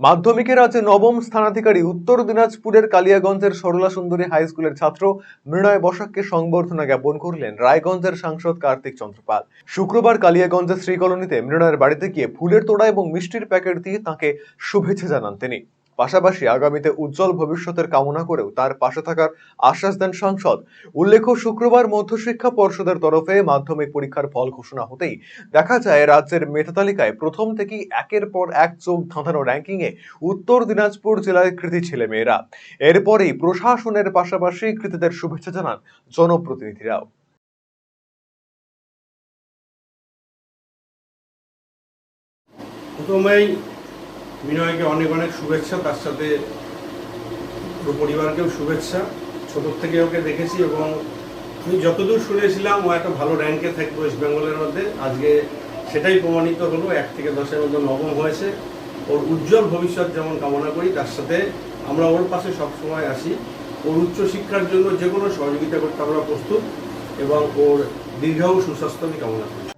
মাধ্যমিকে আছে নবম স্থানাধিকারী উত্তর দিনাজপুরের কালিয়াগঞ্জের সরলা সুন্দরী হাই স্কুলের ছাত্র মৃণয় বসাককে সংবর্ধনা জ্ঞাপন করলেন রায়গঞ্জের সাংসদ কার্তিক চন্দ্রপাল। শুক্রবার কালিয়াগঞ্জের শ্রীকলোনিতে মৃণয়ের বাড়িতে গিয়ে ফুলের তোড়া এবং মিষ্টির প্যাকেট দিয়ে তাকে শুভেচ্ছা জানান তিনি। পাশাপাশি আগামীতে উজ্জ্বল ভবিষ্যতের কামনা করেও তার পাশে থাকার আশ্বাস দেন সাংসদ। উল্লেখ্য, শুক্রবার মধ্যশিক্ষা পর্ষদের তরফে মাধ্যমিক পরীক্ষার ফল ঘোষণা হতেই দেখা যায়, রাজ্যের মেধা তালিকায় প্রথম থেকেই একের পর এক চোখ ধাঁধানো র্যাঙ্কিংয়ে উত্তর দিনাজপুর জেলার কৃতি ছেলেমেয়েরা। এরপরেই প্রশাসনের পাশাপাশি কৃতিদের শুভেচ্ছা জানান জনপ্রতিনিধিরাও। প্রথমেই বিনয়কে অনেক অনেক শুভেচ্ছা, তার সাথে পুরো পরিবারকেও শুভেচ্ছা। ছোটোর থেকে ওকে দেখেছি এবং আমি যতদূর শুনেছিলাম, ও একটা ভালো র্যাঙ্কে থাকবে ওয়েস্ট বেঙ্গলের মধ্যে। আজকে সেটাই প্রমাণিত হলো, এক থেকে দশের মধ্যে নবম হয়েছে। ওর উজ্জ্বল ভবিষ্যৎ যেমন কামনা করি, তার সাথে আমরা ওর পাশে সবসময় আসি। ওর উচ্চশিক্ষার জন্য যে কোনো সহযোগিতা করতে আমরা প্রস্তুত এবং ওর দীর্ঘ সুস্বাস্থ্য আমি কামনা করি।